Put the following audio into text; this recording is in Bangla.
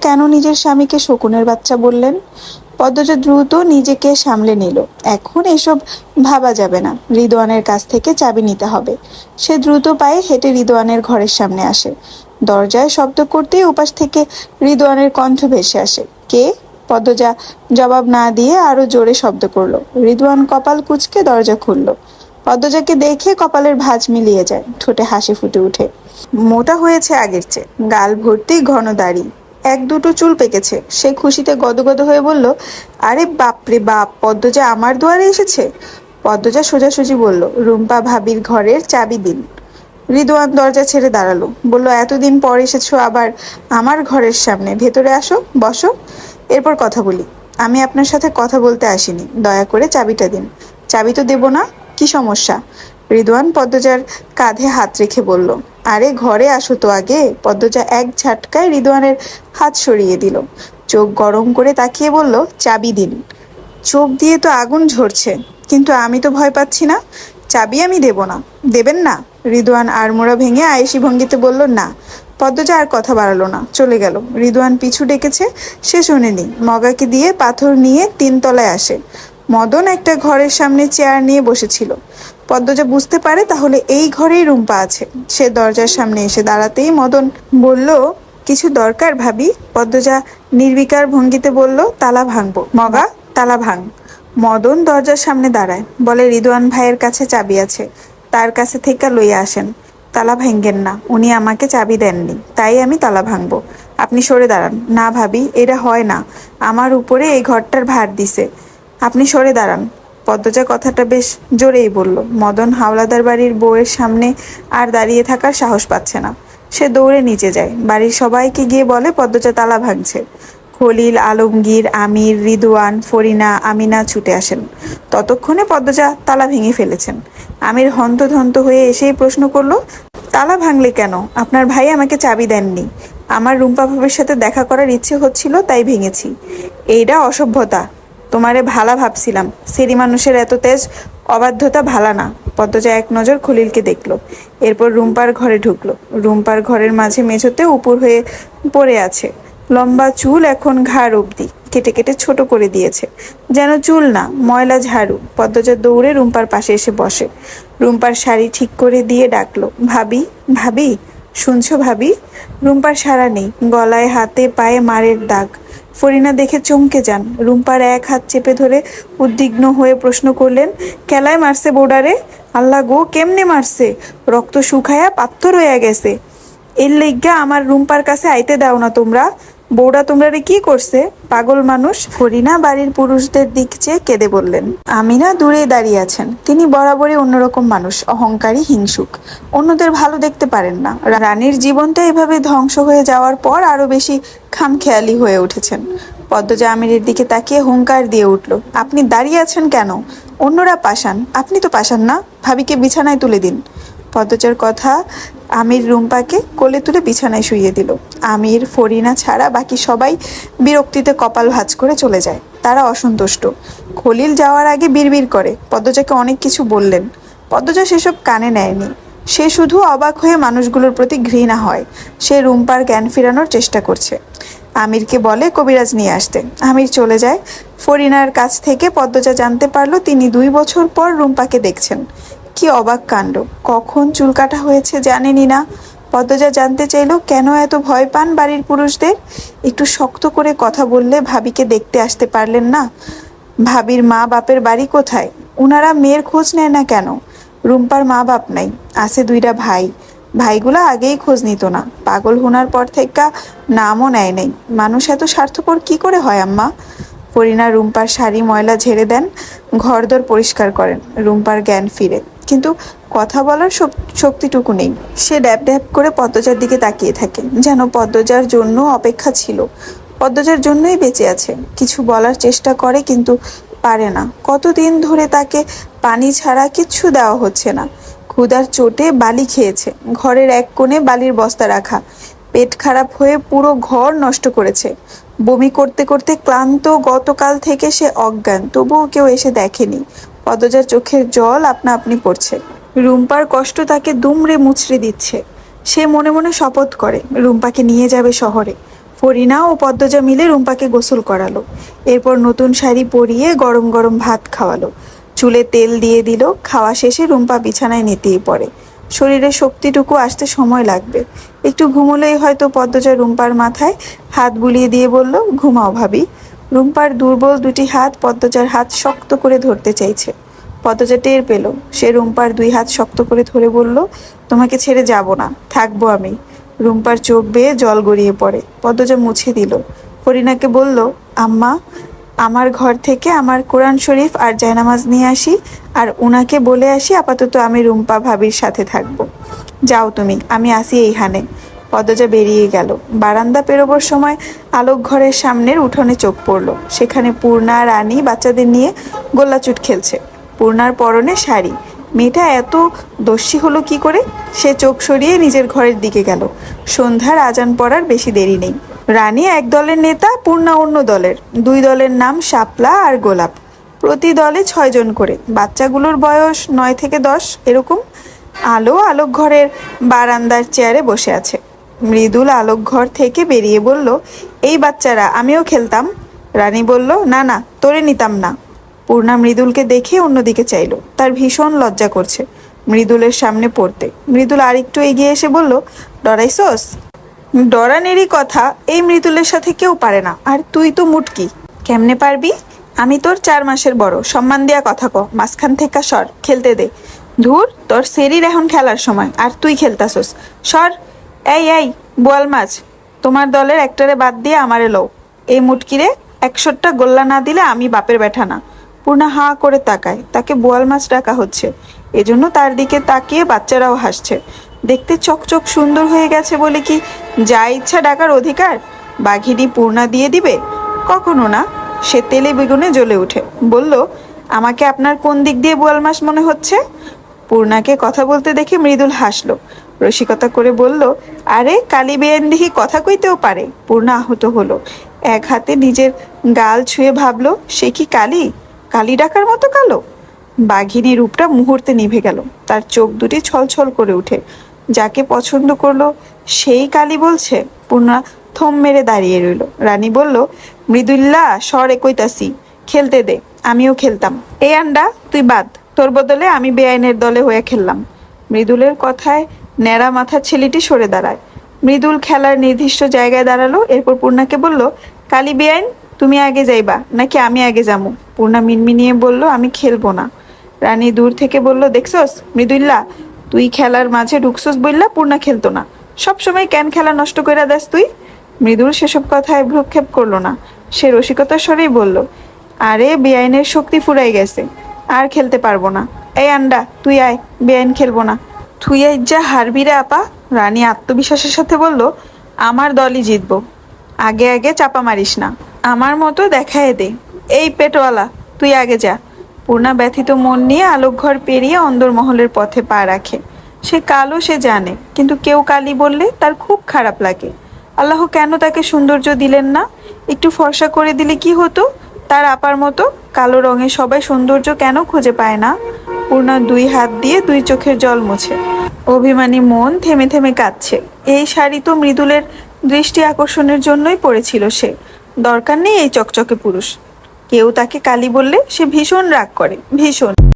কেন নিজের স্বামীকে শকুনের বাচ্চা বললেন? পদ্মজা দ্রুত নিজেকে সামলে নিল। এখন এসব ভাবা যাবে না। রিদওয়ানের কাছ থেকে চাবি নিতে হবে। সে দ্রুত পায়ে হেঁটে রিদওয়ানের ঘরের সামনে আসে। দরজায় শব্দ করতেই উপাস থেকে রিদওয়ানের কণ্ঠ ভেসে আসে। কে? পদ্মজা জবাব না দিয়ে আরও জোরে শব্দ করল। রিদওয়ান কপাল কুচকে দরজা খুলল। পদ্মজাকে দেখে কপালের ভাঁজ মিলিয়ে যায়। ঠোঁটে হাসি ফুটে উঠে মোটা হয়েছে আগের চেয়ে। গাল ভর্তি ঘন দাড়ি। এক দুটো চুল পেকেছে। সে খুশিতে গদগদ হয়ে বলল, আরে বাপরে বাপ, পদ্মজা আমার দুয়ারে এসেছে? পদ্মজা সোজাসুজি বলল, রুম্পা ভাবির ঘরের চাবি দিন। রিদওয়ান দরজা ছেড়ে দাঁড়াল। বলল, এতদিন পর এসেছ, আবার আমার ঘরের সামনে। ভেতরে আসো, বসো। এরপর কথা বলি। আমি আপনার সাথে কথা বলতে আসিনি। দয়া করে চাবিটা দিন। চাবি তো দেবো না, কি সমস্যা? রিদওয়ান পদ্মজার কাঁধে হাত রেখে বলল আরে ঘরে আসো তো আগে। পদ্মজা এক ঝাটকায় রিদওয়ানের হাত সরিয়ে দিল। চোখ গরম করে তাকিয়ে বলল, চাবি দিন। চোখ দিয়ে তো আগুন ঝরছে, কিন্তু আমি তো ভয় পাচ্ছি না। চাবি আমি দেব না। দেবেন না? রিদওয়ান আড়মোড়া ভেঙে আয়েসি ভঙ্গিতে বলল, না। পদ্মজা আর কথা বাড়ালো না, চলে গেল। রিদওয়ান পিছু ডেকেছে, সে শোনেনি। মগাকে দিয়ে পাথর নিয়ে তিনতলায় আসে। মদন একটা ঘরের সামনে চেয়ার নিয়ে বসেছিল। পদ্মজা বুঝতে পারে, তাহলে এই ঘরেই রুম্পা আছে। সে দরজার সামনে এসে দাঁড়াতেই মদন বলল, কিছু দরকার ভাবি? পদ্মজা নির্বিকার ভঙ্গিতে বলল, তালা ভাঙবো। মগা? তালা ভাঙ। মদন দরজার সামনে দাঁড়ায়, বলে, রিদওয়ান ভাইয়ের কাছে চাবি আছে, তার কাছে থেকে লইয়া আসেন। তালা ভাঙ্গেন না, উনি আমাকে চাবি দেননি, তাই আমি তালা ভাঙবো। আপনি সরে দাঁড়ান। না ভাবি, এটা হয় না। আমার উপরে এই ঘরটার ভার দিছে। আপনি সরে দাঁড়ান। পদ্মজা কথাটা বেশ জোরেই বলল, মদন হাওলাদার বাড়ির বউয়ের সামনে আর দাঁড়িয়ে থাকার সাহস পাচ্ছে না। সে দৌড়ে নিচে যায়, বাড়ির সবাইকে গিয়ে বলে, পদ্মজা তালা ভাঙছে। খলিল, আলমগীর, আমির, রিদওয়ান, ফরিনা, আমিনা ছুটে আসেন। ততক্ষণে পদ্মজা তালা ভেঙে ফেলেছেন। আমির হন্তধন্ত হয়ে এসেই প্রশ্ন করল, তালা ভাঙলে কেন? আপনার ভাই আমাকে চাবি দেননি। আমার রুম্পা ভাবের সাথে দেখা করার ইচ্ছে হচ্ছিল, তাই ভেঙেছি। এইটা অসভ্যতা। তোমারে ভালা ভাবছিলাম। সেরি মানুষের এত তেজ, অবাধ্যতা ভালা না। পদ্মজা এক নজর খলিলকে দেখল। এরপর রুম্পার ঘরে ঢুকলো। রুম্পার ঘরের মাঝে মেঝোতে উপর হয়ে পড়ে আছে। লম্বা চুল এখন ঘাড় অবধি, কেটে কেটে ছোট করে দিয়েছে। যেন চুল না, ময়লা ঝাড়ু। পদ্মজা দৌড়ে রুম্পার পাশে এসে বসে। রুম্পার শাড়ি ঠিক করে দিয়ে ডাকলো, ভাবি ভাবি, শুনছো ভাবি? রুম্পার সারা নেই, গলায় হাতে পায়ে মারের দাগ। ফরিনা দেখে চমকে যান। রুম্পার এক হাত চেপে ধরে উদ্বিগ্ন হয়ে প্রশ্ন করলেন খেলায় মারছে বোর্ডারে? আল্লাহ গো, কেমনে মারছে? রক্ত শুকায়া পাত্র রয়ে গেছে। এর লেগা আমার রুম্পার কাছে আইতে দাও না তোমরা। বউরা তোমরা কি করছে? পাগল মানুষ ফরিনা বাড়ির পুরুষদের দিক চেয়ে কেঁদে বললেন, আমিনা দূরে দাঁড়িয়ে আছেন। তিনি বরাবরই অন্যরকম মানুষ, অহংকারী, হিংসুক। অন্যদের ভালো দেখতে পারেন না। রানীর জীবনটা এভাবে ধ্বংস হয়ে যাওয়ার পর আরও বেশি খামখেয়ালি হয়ে উঠেছেন। পদ্মজা আমিরের দিকে তাকিয়ে হুঙ্কার দিয়ে উঠল, আপনি দাঁড়িয়ে আছেন কেন? অন্যরা পাশান। আপনি তো পাশান না। ভাবিকে বিছানায় তুলে দিন। পদ্মজার কথা আমির রুম্পাকে কোলে তুলে বিছানায় শুইয়ে দিল। আমির, ফরিনা ছাড়া বাকি সবাই বিরক্তিতে কপাল ভাঁজ করে চলে যায়। তারা অসন্তুষ্ট। খলিল যাওয়ার আগে বিড়বিড় করে। পদ্মজাকে অনেক কিছু বললেন। পদ্মজা সেসব কানে নেয়নি। সে শুধু অবাক হয়ে মানুষগুলোর প্রতি ঘৃণা হয়। সে রুম্পার জ্ঞান ফেরানোর চেষ্টা করছে। আমিরকে বলে, কবিরাজ নিয়ে আসতে। আমির চলে যায়। ফরিনার কাছ থেকে পদ্মজা জানতে পারল তিনি দুই বছর পর রুম্পাকে দেখছেন। কি অবাক কাণ্ড। কখন চুল কাটা হয়েছে জানেনি না। পদ্মজা জানতে চাইলো, কেন এত ভয় পান বাড়ির পুরুষদের? একটু শক্ত করে কথা বললে ভাবিকে দেখতে আসতে পারলেন না। ভাবির মা বাপের বাড়ি কোথায়? উনারা মেয়ের খোঁজ নেয় না কেন? রুম্পার মা বাপ নাই, আছে দুইটা ভাই। ভাইগুলা আগেই খোঁজ নিত না। পাগল হোনার পর থেকে নামও নেয় নাই। মানুষ এত স্বার্থপর কি করে হয় আম্মা? ফরিনা রুম্পার শাড়ি ময়লা ঝেড়ে দেন, ঘরদোর পরিষ্কার করেন। রুম্পার জ্ঞান ফিরে। কিন্তু কথা বলার শক্তিটুকু নেই। সে ড্যাব ড্যাব করে পদ্মজার দিকে তাকিয়ে থাকে। যেন পদ্মজার জন্য অপেক্ষা ছিল। পদ্মজার জন্যই বেঁচে আছে। কিছু বলার চেষ্টা করে কিন্তু পারে না। কতদিন ধরে তাকে পানি ছাড়া কিচ্ছু দেওয়া হচ্ছে না। ক্ষুধার চোটে বালি খেয়েছে। ঘরের এক কোণে বালির বস্তা রাখা। পেট খারাপ হয়ে পুরো ঘর নষ্ট করেছে। বমি করতে করতে ক্লান্ত গতকাল থেকে সে অজ্ঞান। তবুও কেউ এসে দেখেনি। পদজার চোখের জল আপনা আপনি পড়ছে। রুম্পার কষ্ট তাকে দুমড়ে মুচড়ে দিচ্ছে। সে মনে মনে শপথ করে, রুম্পাকে নিয়ে যাবে শহরে। ফরিনা ও পদ্মজা মিলে রুম্পাকে গোসল করালো। এরপর নতুন শাড়ি পরিয়ে গরম গরম ভাত খাওয়ালো। চুলে তেল দিয়ে দিল, খাওয়া শেষে রুম্পা বিছানায় নিতেই পড়ে। শরীরে শক্তিটুকু আসতে সময় লাগবে। একটু ঘুমোলেই হয়তো পদ্মজা রুম্পার মাথায় হাত বুলিয়ে দিয়ে বলল, ঘুমাও ভাবি। রুম্পার দুর্বল দুটি হাত পদ্মজার হাত শক্ত করে ধরতে চাইছে। পদ্মজা টের পেল। সে রুম্পার দুই হাত শক্ত করে ধরে বলল, তোমাকে ছেড়ে যাব না, থাকব আমি। রুম্পার চোখ বেয়ে জল গড়িয়ে পড়ে। পদ্মজা মুছে দিল। ফরিনাকে বলল, আম্মা, আমার ঘর থেকে আমার কোরআন শরীফ আর জায়নামাজ নিয়ে আসি, আর উনাকে বলে আসি, আপাতত আমি রুম্পা ভাবির সাথে থাকব। যাও তুমি, আমি আসি এইখানে। পদ্মজা বেরিয়ে গেল। বারান্দা পেরোবার সময় আলোক ঘরের সামনের উঠোনে চোখ পড়ল। সেখানে পূর্ণা, রানী বাচ্চাদের নিয়ে গোল্লাচুট খেলছে। পূর্ণার পরনে শাড়ি। মেয়েটা এত দস্যি হলো কি করে? সে চোখ সরিয়ে নিজের ঘরের দিকে গেল। সন্ধ্যার আজান পড়ার বেশি দেরি নেই। রানী এক দলের নেতা, পূর্ণা অন্য দলের। দুই দলের নাম শাপলা আর গোলাপ। প্রতি দলে ছয়জন করে। বাচ্চাগুলোর বয়স নয় থেকে দশ, এরকম। আলো আলোক ঘরের বারান্দার চেয়ারে বসে আছে। মৃদুল আলোক ঘর থেকে বেরিয়ে বলল, এই বাচ্চারা, আমিও খেলতাম। রানী বলল, না না, তোরে নিতাম না। পূর্ণা মৃদুলকে দেখে অন্যদিকে চাইলো। তার ভীষণ লজ্জা করছে মৃদুলের সামনে পড়তে। মৃদুল আরেকটু এগিয়ে এসে বলল, ডরাইসোস, ডরানেরই কথা, এই মৃদুলের সাথে কেউ পারে না। আর তুই তো মুটকি। কেমনে পারবি? আমি তোর চার মাসের বড়। সম্মান দেয়া কথা ক। মাঝখান থেকে সর, খেলতে দে। ধুর, তোর শরীর এখন খেলার সময়। আর তুই খেলতাছস সর। এই এই, বোয়াল মাছ, তোমার দলের একটারে বাদ দিয়ে আমারে লও। এই মুটকিরে একশোটা গোল্লা না দিলে আমি বাপের ব্যাঠা না। পূর্ণা হাঁ করে তাকায়, তাকে বোয়াল মাছ ডাকা হচ্ছে। এজন্য তার দিকে তাকিয়ে বাচ্চারাও হাসছে। দেখতে চকচক সুন্দর হয়ে গেছে বলে কি যা ইচ্ছা ডাকার অধিকার, বাঘিনী পূর্ণা দিয়ে দিবে? কখনো না, সে তেলে বেগুনে জ্বলে উঠে বলল, আমাকে আপনার কোন দিক দিয়ে বোয়াল মাছ মনে হচ্ছে? পূর্ণাকে কথা বলতে দেখে মৃদুল হাসলো। রসিকতা করে বলল, আরে, কালী বেয়েন দেখি কথা কইতেও পারে। পূর্ণা আহত হলো। এক হাতে নিজের গাল ছুঁয়ে ভাবল, সে কি কালী? কালী ডাকার মতো কালো? বাঘিনী রূপটা মুহূর্তে নিভে গেল। তার চোখ দুটি ছলছল করে উঠে যাকে পছন্দ করল, সেই কালী বলছে। পূর্ণা থম মেরে দাঁড়িয়ে রইল। রানী বলল, মৃদুল্লা, স্বরে একইতাসি খেলতে দে, আমিও খেলতাম। এই আন্ডা, তুই বাদ। তোর বদলে আমি বেআইনের দলে হয়ে খেললাম। মৃদুলের কথায় ন্যাড়া মাথার ছেলেটি সরে দাঁড়ায়। মৃদুল খেলার নির্দিষ্ট জায়গায় দাঁড়াল, এরপর পূর্ণাকে বলল, কালী বেআইন, তুমি আগে যাইবা, নাকি আমি আগে যাব পূর্ণা মিনমিনিয়ে বলল, আমি খেলব না। রানী দূর থেকে বলল, দেখছস, মৃদুল্লা, তুই খেলার মাঝে ঢুকছস বললা পূর্ণা খেলতো না। সবসময় ক্যান খেলা নষ্ট করে দাস তুই? মৃদুল সেসব কথায় ভ্রুক্ষেপ করল না। সে রসিকতার স্বরেই বলল, আরে, বেআইনের শক্তি ফুরাই গেছে, আর খেলতে পারব না। এই আন্ডা, তুই আয়, বেআইন খেলব না। তুই আই যা হারবি রে আপা, রানী আত্মবিশ্বাসের সাথে বলল, আমার দলই জিতবো। আগে আগে চাপা মারিস না। আমার মতো দেখায় দে। এই পেটওয়ালা তুই আগে যা। পূর্ণা ব্যথিত মন নিয়ে আলোক ঘর পেরিয়ে অন্দরমহলের পথে পা রাখে। সে কালো সে জানে, কিন্তু কেউ কালি বললে তার খুব খারাপ লাগে। আল্লাহ কেন তাকে সৌন্দর্য দিলেন না? একটু ফর্সা করে দিলে কি হতো? তার আপার মতো কালো রঙে সবাই সৌন্দর্য কেন খুঁজে পায় না? পূর্ণা দুই হাত দিয়ে দুই চোখের জল মুছে। অভিমানী মন থেমে থেমে কাঁদছে। এই শাড়ি তো মৃদুলের দৃষ্টি আকর্ষণের জন্যই পড়েছিল সে। দরকার নেই এই চকচকে পুরুষ। কেউ তাকে কালি বললে সে ভীষণ রাগ করে, ভীষণ।